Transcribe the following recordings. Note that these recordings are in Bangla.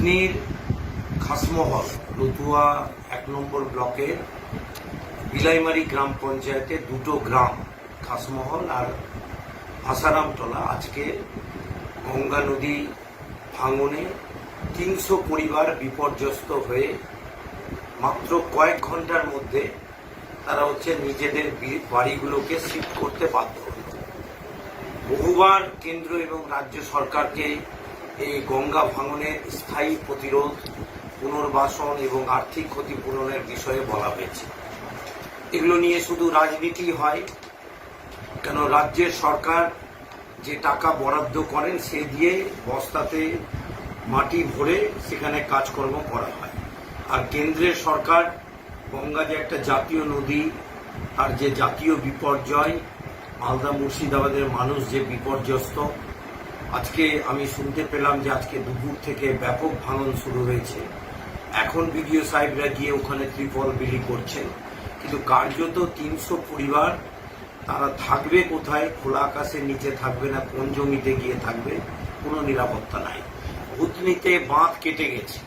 ভুতনির খাসমহল রতুয়া এক নম্বর ব্লকের বিলাইমারি গ্রাম পঞ্চায়েতে দুটো গ্রাম, খাসমহল আর আসারামতলা আজকে গঙ্গা নদী ভাঙনে তিনশো পরিবার বিপর্যস্ত হয়ে মাত্র কয়েক ঘণ্টার মধ্যে তারা হচ্ছে নিজেদের বাড়িগুলোকে শিফট করতে বাধ্য হলো। বহুবার কেন্দ্র এবং রাজ্য সরকারকে এই গঙ্গা ভাঙনের স্থায়ী প্রতিরোধ, পুনর্বাসন এবং আর্থিক ক্ষতিপূরণের বিষয়ে বলা হয়েছে। এগুলো নিয়ে শুধু রাজনীতি হয়, কেন রাজ্যের সরকার যে টাকা বরাদ্দ করেন, সে দিয়ে বস্তাতে মাটি ভরে সেখানে কাজকর্ম করা হয়। আর কেন্দ্রের সরকার গঙ্গা যে একটা জাতীয় নদী আর যে জাতীয় বিপর্যয়, মালদা মুর্শিদাবাদের মানুষ যে বিপর্যস্ত আজকে আমি শুনতে পেলাম যে আজকে দুপুর থেকে ব্যাপক ভাঙন শুরু হয়েছে। এখন বিডিও সাহেবরা গিয়ে ওখানে ত্রিপল বিলি করছেন। কিন্তু কার্যত তিনশো পরিবার, তারা থাকবে কোথায়? খোলা আকাশের নিচে থাকবে না? কোন জমিতে গিয়ে থাকবে? কোনো নিরাপত্তা নাই। ভূতনিতে বাঁধ কেটে গেছে।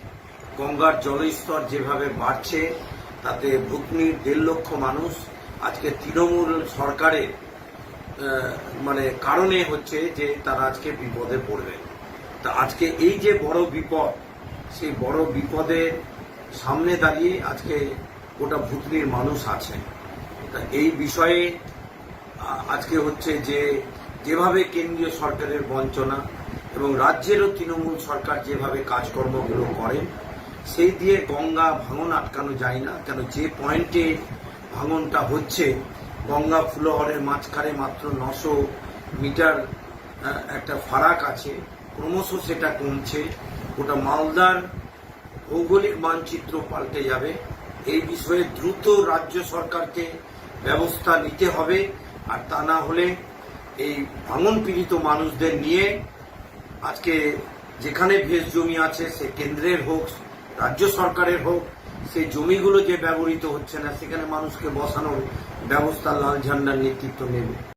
গঙ্গার জলস্তর যেভাবে বাড়ছে, তাতে ভুতনির দেড় লক্ষ মানুষ। আজকে তৃণমূল সরকারের মানে কারণে হচ্ছে যে তারা আজকে বিপদে পড়বে। তা আজকে এই যে বড় বিপদ, সেই বড় বিপদের সামনে দাঁড়িয়ে আজকে গোটা ভুতলির মানুষ আছেন তা এই বিষয়ে আজকে হচ্ছে যে যেভাবে কেন্দ্রীয় সরকারের বঞ্চনা এবং রাজ্যেরও তৃণমূল সরকার যেভাবে কাজকর্মগুলো করেন সেই দিয়ে গঙ্গা ভাঙন আটকানো যায় না। কেন যে পয়েন্টে ভাঙনটা হচ্ছে গঙ্গা ফুলহরের মাঝখানে মাত্র নশো মিটার একটা ফারাক আছে। ক্রমশ সেটা কমছে। ওটা মালদার ভৌগোলিক মানচিত্র পাল্টে যাবে। এই বিষয়ে দ্রুত রাজ্য সরকারকে ব্যবস্থা নিতে হবে। আর তা না হলে এই ভাঙন পীড়িত মানুষদের নিয়ে আজকে যেখানে ভেষ জমি আছে, সে কেন্দ্রের হোক, রাজ্য সরকারের হোক সেই জমিগুলো যে ব্যবহৃত হচ্ছে না সেখানে মানুষকে বসানোর ব্যবস্থা লাল ঝান্ডার নেতৃত্ব নেবে।